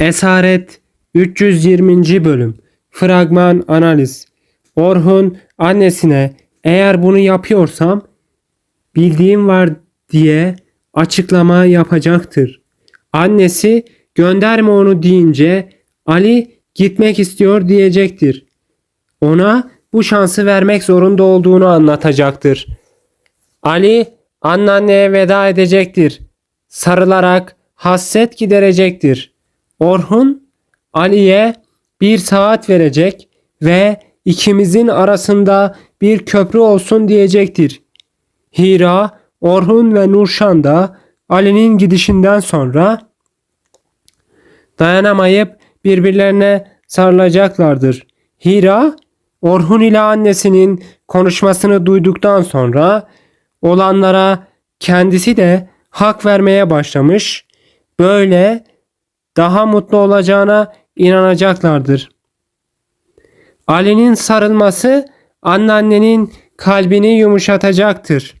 Esaret 320. bölüm Fragman analiz Orhun annesine eğer bunu yapıyorsam bildiğim var diye açıklama yapacaktır. Annesi gönderme onu deyince Ali gitmek istiyor diyecektir. Ona bu şansı vermek zorunda olduğunu anlatacaktır. Ali anneanneye veda edecektir. Sarılarak hasret giderecektir. Orhun Ali'ye bir saat verecek ve ikimizin arasında bir köprü olsun diyecektir. Hira, Orhun ve Nurşan da Ali'nin gidişinden sonra dayanamayıp birbirlerine sarılacaklardır. Hira, Orhun ile annesinin konuşmasını duyduktan sonra olanlara kendisi de hak vermeye başlamış. Böyle daha mutlu olacağına inanacaklardır. Ali'nin sarılması anneannenin kalbini yumuşatacaktır.